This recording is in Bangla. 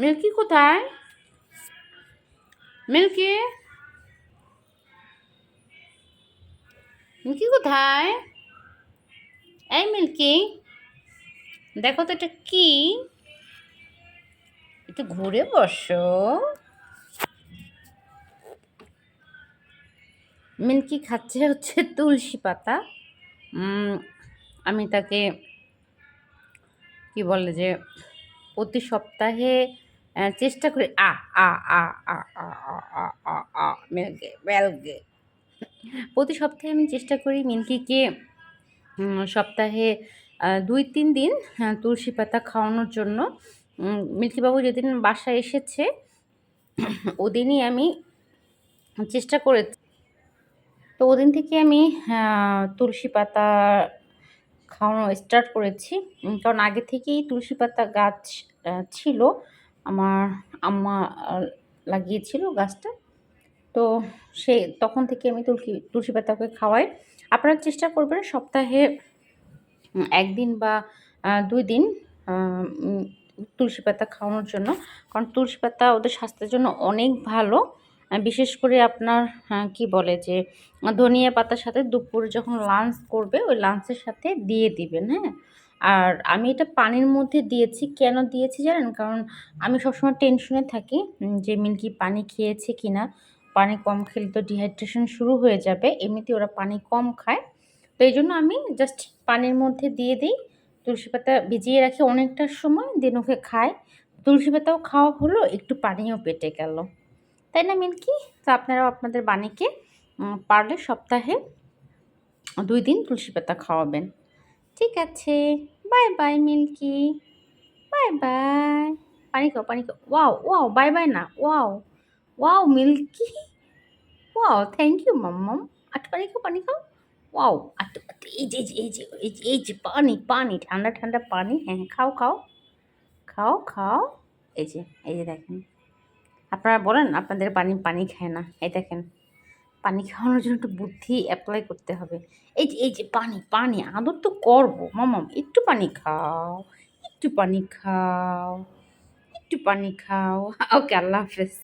মিল্কি কোথায়? মিল্কি? মিল্কি কোথায়? এই মিল্কি, দেখো তো এটা কি? একটু ঘুরে বসো। মিল্কি খাচ্ছে হচ্ছে তুলসী পাতা। আমি তাকে কি বলে যে, প্রতি সপ্তাহে চেষ্টা করি আ আ আ আ আ প্রতি সপ্তাহে আমি চেষ্টা করি মিল্কিকে সপ্তাহে দুই তিন দিন হ্যাঁ, তুলসী পাতা খাওয়ানোর জন্য। মিল্কিবাবু যেদিন বাসায় এসেছে ওদিনই আমি চেষ্টা করে তো ওদিন থেকে আমি তুলসী পাতা খাওয়ানো স্টার্ট করেছি। কারণ আগে থেকেই তুলসী পাতা গাছ ছিল। আমার আম্মা লাগিয়েছিল গাছটা। তো সে, তখন থেকে আমি তুলসী তুলসী পাতাকে খাওয়াই। আপনারা চেষ্টা করবেন সপ্তাহে একদিন বা দুই দিন তুলসী পাতা খাওয়ানোর জন্য। কারণ তুলসী পাতা ওদের স্বাস্থ্যের জন্য অনেক ভালো। বিশেষ করে আপনার আহ, কি বলে যে ধনিয়া পাতার সাথে দুপুরে যখন লাঞ্চ করবে ওই লাঞ্চের সাথে দিয়ে দিবেন হ্যাঁ? আর আমি এটা পানির মধ্যে দিয়েছি। কেন দিয়েছি জানেন? কারণ আমি সবসময় টেনশনে থাকি যে মিল্কি পানি খেয়েছে কি না পানি কম খেলে তো ডিহাইড্রেশন শুরু হয়ে যাবে এমনিতে ওরা পানি কম খায়। তো এই জন্য আমি জাস্ট পানির মধ্যে দিয়ে দিই। তুলসী পাতা ভিজিয়ে রাখি অনেকটা সময় দিন ওকে খায় তুলসী পাতাও খাওয়া হলো একটু পানিও পেটে গেল। তাই না মিল্কি? তো আপনারাও আপনাদের বাণীকে পারলে সপ্তাহে দুই দিন তুলসী পাতা খাওয়াবেন। ঠিক আছে। Bye bye Milky. Bye bye. পানি খাও পানি খাও। ওয়াও ওয়াও বাই বাই না wow. Wow Milky. Wow thank you মাম্মাম আটু পানি খাও পানি খাও। ওয়াও আটু এই যে এই যে এই যে এই যে পানি পানি ঠান্ডা ঠান্ডা পানি। হ্যাঁ হ্যাঁ, খাও খাও। খাও খাও। এই যে এই যে দেখেন। আপনারা বলেন, আপনাদের পানি পানি খায় না। এই দেখেন, পানি খাওয়ানোর জন্য একটু বুদ্ধি অ্যাপ্লাই করতে হবে। এই যে এই যে পানি পানি, আদর তো করব। মামাম একটু পানি খাও, একটু পানি খাও, একটু পানি খাও। ওকে, আল্লাহ হাফেজ।